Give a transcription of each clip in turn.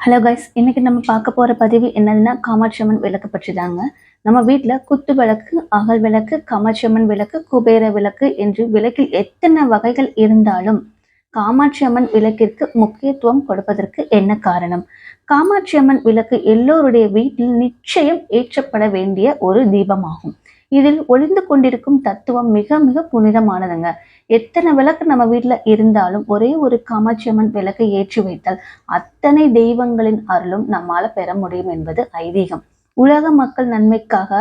Hello guys இன்னைக்கு நம்ம பார்க்க போற பதிவு என்னதுன்னா காமாட்சி அம்மன் விளக்கு பற்றி தாங்க நம்ம வீட்டில் குத்து விளக்கு அகல் விளக்கு காமாட்சி அம்மன் விளக்கு குபேர விளக்கு என்று விளக்கில் எத்தனை வகைகள் இருந்தாலும் காமாட்சி அம்மன் விளக்கிற்கு முக்கியத்துவம் கொடுப்பதற்கு என்ன காரணம்? காமாட்சி அம்மன் விளக்கு எல்லோருடைய வீட்டில் நிச்சயம் ஏற்றப்பட வேண்டிய ஒரு தீபமாகும். இதில் ஒளிந்து கொண்டிருக்கும் தத்துவம் மிக மிக புனிதமானதுங்க. எத்தனை விளக்கு நம்ம வீட்டில் இருந்தாலும் ஒரே ஒரு காமாட்சி அம்மன் விளக்கை ஏற்றி வைத்தால் அத்தனை தெய்வங்களின் அருளும் நம்மால பெற முடியும் என்பது ஐதீகம். உலக மக்கள் நன்மைக்காக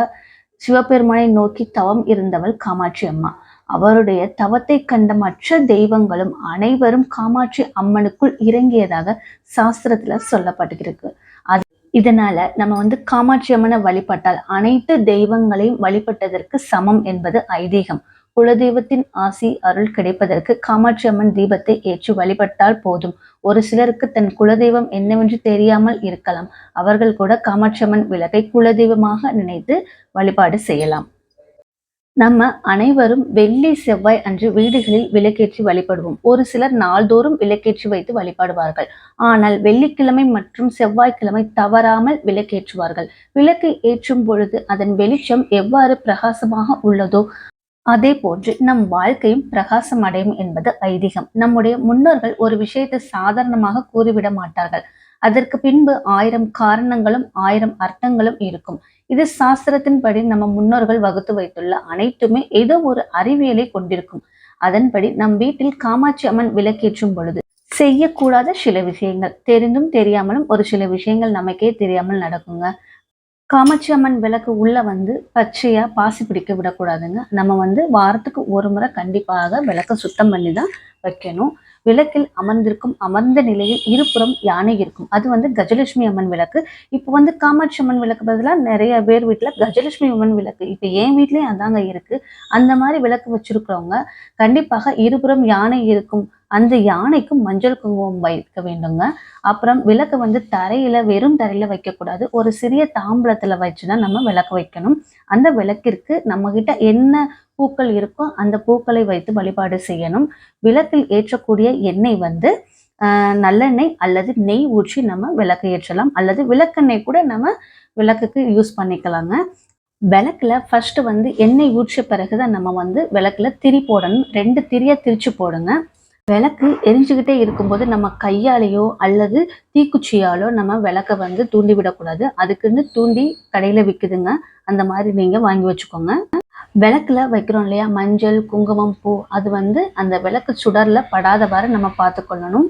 சிவபெருமானை நோக்கி தவம் இருந்தவள் காமாட்சி அம்மா அவருடைய தவத்தை கண்ட மற்ற தெய்வங்களும் அனைவரும் காமாட்சி அம்மனுக்குள் இறங்கியதாக சாஸ்திரத்துல சொல்லப்பட்டிருக்கு. அது இதனால நம்ம வந்து காமாட்சி அம்மனை வழிபட்டால் அனைத்து தெய்வங்களையும் வழிபட்டதற்கு சமம் என்பது ஐதீகம். குலதெய்வத்தின் ஆசி அருள் கிடைப்பதற்கு காமாட்சி அம்மன் தீபத்தை ஏற்றி வழிபட்டால் போதும். ஒரு சிலருக்கு தன் குலதெய்வம் என்னவென்று தெரியாமல் இருக்கலாம். அவர்கள் கூட காமாட்சி அம்மன் விளக்கை குலதெய்வமாக நினைத்து வழிபாடு செய்யலாம். நம்ம அனைவரும் வெள்ளி செவ்வாய் அன்று வீடுகளில் விளக்கேற்றி வழிபடுவோம். ஒரு சிலர் நாள்தோறும் விளக்கேற்றி வைத்து வழிபாடுவார்கள். ஆனால் வெள்ளிக்கிழமை மற்றும் செவ்வாய்க்கிழமை தவறாமல் விளக்கேற்றுவார்கள். விளக்கை ஏற்றும் பொழுது அதன் வெளிச்சம் எவ்வாறு பிரகாசமாக உள்ளதோ அதே போன்று நம் வாழ்க்கையும் பிரகாசம் அடையும் என்பது ஐதீகம். நம்முடைய முன்னோர்கள் ஒரு விஷயத்தை சாதாரணமாக கூறிவிட மாட்டார்கள். அதற்கு பின்பு ஆயிரம் காரணங்களும் ஆயிரம் அர்த்தங்களும் இருக்கும். இது சாஸ்திரத்தின்படி நம்ம முன்னோர்கள் வகுத்து வைத்துள்ள அனைத்துமே ஏதோ ஒரு அறிவியலை கொண்டிருக்கும். அதன்படி நம் வீட்டில் காமாட்சி அம்மன் விளக்கேற்றும் பொழுது செய்யக்கூடாத சில விஷயங்கள். தெரிந்தும் தெரியாமலும் ஒரு சில விஷயங்கள் நமக்கே தெரியாமல் நடக்குங்க. காமாட்சி அம்மன் விளக்கு உள்ள வந்து பச்சையா பாசி பிடிக்க விடக்கூடாதுங்க. நம்ம வந்து வாரத்துக்கு ஒரு முறை கண்டிப்பாக விளக்க சுத்தம் பண்ணி தான் வைக்கணும். விளக்கில் அமர்ந்திருக்கும் அமர்ந்த நிலையில் இருபுறம் யானை இருக்கும். அது வந்து கஜலட்சுமி அம்மன் விளக்கு. இப்போ வந்து காமாட்சி அம்மன் விளக்கு பதிலாக நிறைய பேர் வீட்டில் கஜலட்சுமி அம்மன் விளக்கு. இப்போ என் வீட்லேயும் அதாங்க இருக்கு. அந்த மாதிரி விளக்கு வச்சிருக்கிறவங்க கண்டிப்பாக இருபுறம் யானை இருக்கும். அந்த யானைக்கும் மஞ்சள் குங்குமம் வைக்க வேண்டுங்க. அப்புறம் விளக்கு வந்து தரையில வெறும் தரையில வைக்கக்கூடாது. ஒரு சிறிய தாம்பளத்துல வச்சுதான் நம்ம விளக்கு வைக்கணும். அந்த விளக்கிற்கு நம்ம கிட்ட என்ன பூக்கள் இருக்கோ அந்த பூக்களை வைத்து வழிபாடு செய்யணும். விளக்கில் ஏற்றக்கூடிய எண்ணெய் வந்து நல்லெண்ணெய் அல்லது நெய் ஊற்றி நம்ம விளக்கு ஏற்றலாம். அல்லது விளக்கெண்ணெய் கூட நம்ம விளக்குக்கு யூஸ் பண்ணிக்கலாங்க. விளக்குல ஃபர்ஸ்ட் வந்து எண்ணெய் ஊற்றிய பிறகுதான் நம்ம வந்து விளக்குல திரி போடணும். ரெண்டு திரியா திரிச்சு போடுங்க. விளக்கு எரிஞ்சுக்கிட்டே இருக்கும்போது நம்ம கையாலேயோ அல்லது தீக்குச்சியாலோ நம்ம விளக்க வந்து தூண்டி விடக்கூடாது. அதுக்குன்னு தூண்டி கடையில விற்குதுங்க அந்த மாதிரி நீங்க வாங்கி வச்சுக்கோங்க. விளக்குல வைக்கிறோம் இல்லையா? மஞ்சள் குங்குமம் பூ அது வந்து அந்த விளக்கு சுடர்ல படாதவாறு நம்ம பார்த்துக்கொள்ளணும்.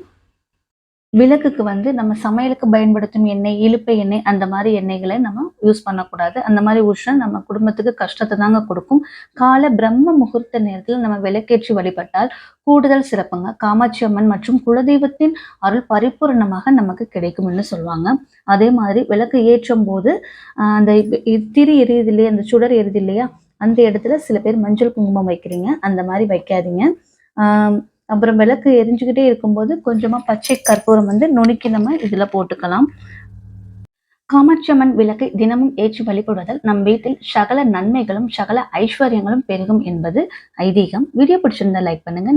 விளக்குக்கு வந்து நம்ம சமையலுக்கு பயன்படுத்தும் எண்ணெய் இழுப்பை எண்ணெய் அந்த மாதிரி எண்ணெய்களை நம்ம யூஸ் பண்ணக்கூடாது. அந்த மாதிரி உஷ்ணம் நம்ம குடும்பத்துக்கு கஷ்டத்தை தாங்க கொடுக்கும். கால பிரம்ம முகூர்த்த நேரத்தில் நம்ம விளக்கேற்றி வழிபட்டால் கூடுதல் சிறப்புங்க. காமாட்சி அம்மன் மற்றும் குலதெய்வத்தின் அருள் பரிபூர்ணமாக நமக்கு கிடைக்கும்னு சொல்லுவாங்க. அதே மாதிரி விளக்கு ஏற்றும் போது அந்த திரி எரியுது இல்லையா அந்த சுடர் எரியுது இல்லையா அந்த இடத்துல சில பேர் மஞ்சள் குங்குமம் வைக்கிறீங்க. அந்த மாதிரி வைக்காதீங்க. அப்புறம் விளக்கு எரிஞ்சுக்கிட்டே இருக்கும்போது கொஞ்சமாக பச்சை கற்பூரம் வந்து நுணுக்கி நம்ம இதில் போட்டுக்கலாம். காமாட்சி அம்மன் விளக்கை தினமும் ஏற்றி வழிபடுவதால் நம் வீட்டில் சகல நன்மைகளும் சகல ஐஸ்வர்யங்களும் பெருகும் என்பது ஐதீகம். வீடியோ பிடிச்சிருந்தா லைக் பண்ணுங்க.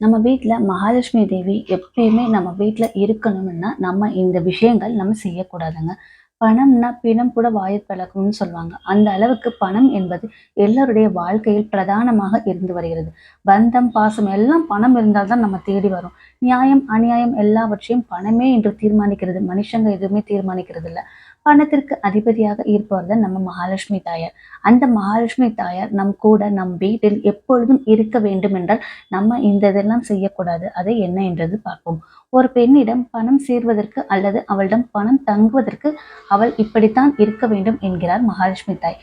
நம்ம வீட்டில் மகாலட்சுமி தேவி எப்பயுமே நம்ம வீட்டில் இருக்கணும்னா நம்ம இந்த விஷயங்கள் நம்ம செய்யக்கூடாதுங்க. பணம்னா பிணம் கூட வாயை பழக்கம்னு சொல்லுவாங்க. அந்த அளவுக்கு பணம் என்பது எல்லோருடைய வாழ்க்கையில் பிரதானமாக இருந்து வருகிறது. பந்தம் பாசம் எல்லாம் பணம் இருந்தால்தான் நம்ம தேடி வரும். நியாயம் அநியாயம் எல்லாவற்றையும் பணமே என்று தீர்மானிக்கிறது. மனுஷங்க எதுவுமே தீர்மானிக்கிறது இல்லை பணத்திற்கு அதிபதியாக இருப்பவர் தான் நம்ம மகாலட்சுமி தாயார். அந்த மகாலட்சுமி தாயார் நம் கூட நம் வீட்டில் எப்பொழுதும் இருக்க வேண்டும் என்றால் நம்ம இந்த இதெல்லாம் செய்யக்கூடாது. அதை என்ன என்றது பார்ப்போம். ஒரு பெண்ணிடம் பணம் சேர்வதற்கு அல்லது அவளிடம் பணம் தங்குவதற்கு அவள் இப்படித்தான் இருக்க வேண்டும் என்கிறார் மகாலட்சுமி தாய்.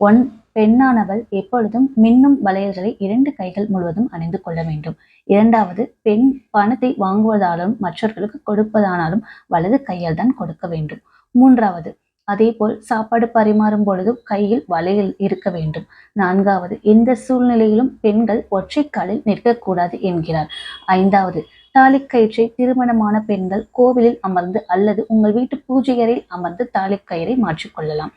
ஒன் பெண்ணானவள் எப்பொழுதும் மின்னும் வளையல்களை இரண்டு கைகள் முழுவதும் அணிந்து கொள்ள வேண்டும். இரண்டாவது பெண் பணத்தை வாங்குவதாலும் மற்றவர்களுக்கு கொடுப்பதானாலும் வலது கையால் தான் கொடுக்க வேண்டும். மூன்றாவது அதே போல் சாப்பாடு பரிமாறும் பொழுதும் கையில் வலையில் இருக்க வேண்டும். நான்காவது எந்த சூழ்நிலையிலும் பெண்கள் ஒற்றை காலில் நிற்கக்கூடாது என்கிறார். ஐந்தாவது தாலிக்கயிற்றை திருமணமான பெண்கள் கோவிலில் அமர்ந்து அல்லது உங்கள் வீட்டு பூஜையறையில் அமர்ந்து தாலிக்கயிறை மாற்றிக்கொள்ளலாம்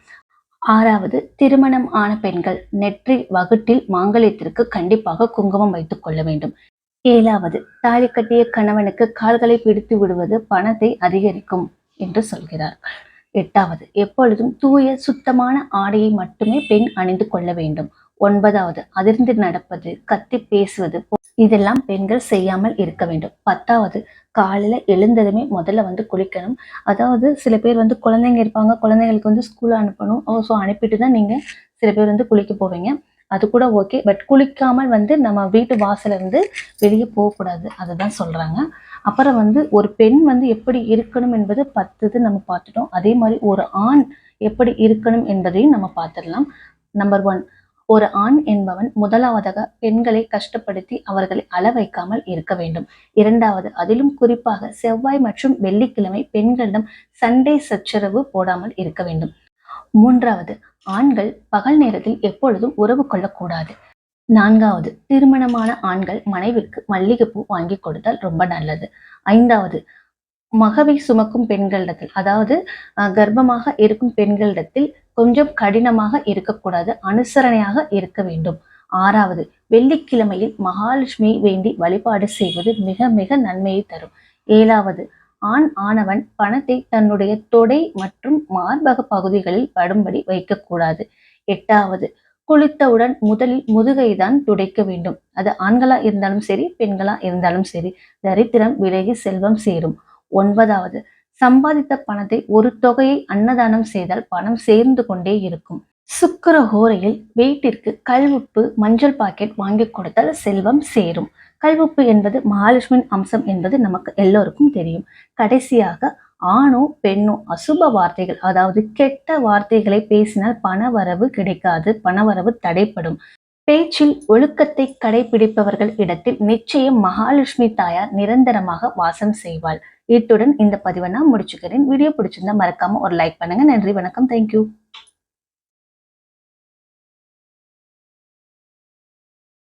ஆறாவது திருமணம் ஆன பெண்கள் நெற்றி வகுட்டில் மாங்கல்யத்திற்கு கண்டிப்பாக குங்குமம் வைத்துக் கொள்ள வேண்டும். ஏழாவது தாலி கட்டிய கணவனுக்கு கால்களை பிடித்து விடுவது பணத்தை அதிகரிக்கும். என்று சொல்கிறார். எட்டாவது எப்பொழுதும் தூய சுத்தமான ஆடையை மட்டுமே பெண் அணிந்து கொள்ள வேண்டும். ஒன்பதாவது அதிர்ந்து நடப்பது கத்தி பேசுவது இதெல்லாம் பெண்கள் செய்யாமல் இருக்க வேண்டும். பத்தாவது காலையில எழுந்ததுமே முதல்ல வந்து குளிக்கணும். அதாவது சில பேர் வந்து குழந்தைங்க இருப்பாங்க குழந்தைங்களுக்கு வந்து ஸ்கூல் அனுப்பணும். ஸோ அனுப்பிட்டு தான் நீங்க சில பேர் வந்து குளிக்க போவீங்க. அது கூட ஓகே பட் குளிக்காமல் வந்து நம்ம வீட்டு வாசல்ல இருந்து வெளியே போகக்கூடாது. அதை தான் சொல்றாங்க. அப்புறம் வந்து ஒரு பெண் வந்து எப்படி இருக்கணும் என்பது பத்துது நம்ம பார்த்துட்டோம். அதே மாதிரி ஒரு ஆண் எப்படி இருக்கணும் என்பதையும் நம்ம பார்த்துடலாம். நம்பர் ஒன் ஒரு ஆண் என்பவன் முதலாவதாக பெண்களை கஷ்டப்படுத்தி அவர்களை அள வைக்காமல் இருக்க வேண்டும். இரண்டாவது அதிலும் குறிப்பாக செவ்வாய் மற்றும் வெள்ளிக்கிழமை பெண்களிடம் சண்டை சச்சரவு போடாமல் இருக்க வேண்டும். மூன்றாவது ஆண்கள் பகல் நேரத்தில் எப்பொழுதும் உறவு கொள்ளக்கூடாது. நான்காவது திருமணமான ஆண்கள் மனைவிக்கு மல்லிகைப்பூ வாங்கி கொடுத்தால் ரொம்ப நல்லது. ஐந்தாவது மகவை சுமக்கும் பெண்களிடத்தில் அதாவது கர்ப்பமாக இருக்கும் பெண்களிடத்தில் கொஞ்சம் கடினமாக இருக்கக்கூடாது அனுசரணையாக இருக்க வேண்டும். ஆறாவது வெள்ளிக்கிழமையில் மகாலட்சுமியை வேண்டி வழிபாடு செய்வது மிக மிக நன்மையை தரும். ஏழாவது ஆண் ஆனவன் பணத்தை தன்னுடைய தொடை மற்றும் மார்பக பகுதிகளில் படும்படி வைக்கக்கூடாது. எட்டாவது குளித்தவுடன் முதலில் முதுகை தான் துடைக்க வேண்டும். அது ஆண்களா இருந்தாலும் சரி பெண்களா இருந்தாலும் சரி தரித்திரம் விலகி செல்வம் சேரும். ஒன்பதாவது சம்பாதித்த பணத்தை ஒரு தொகையை அன்னதானம் செய்தால் பணம் சேர்ந்து கொண்டே இருக்கும். சுக்கர ஹோரையில் வீட்டிற்கு கல்வுப்பு மஞ்சள் பாக்கெட் வாங்கி கொடுத்தால் செல்வம் சேரும். கல்வுப்பு என்பது மகாலட்சுமியின் அம்சம் என்பது நமக்கு எல்லோருக்கும் தெரியும். கடைசியாக ஆணும் பெண்ணோ அசுப வார்த்தைகள் அதாவது கெட்ட வார்த்தைகளை பேசினால் பணவரவு கிடைக்காது பணவரவு தடைப்படும். பேச்சில் ஒழுக்கத்தை கடைபிடிப்பவர்கள் இடத்தில் நிச்சயம் மகாலட்சுமி தாயார் நிரந்தரமாக வாசம் செய்வாள். இத்துடன் இந்த பதிவை நான் முடிச்சுக்கிறேன். வீடியோ பிடிச்சிருந்தா மறக்காம ஒரு லைக் பண்ணுங்க. நன்றி வணக்கம். தேங்க்யூ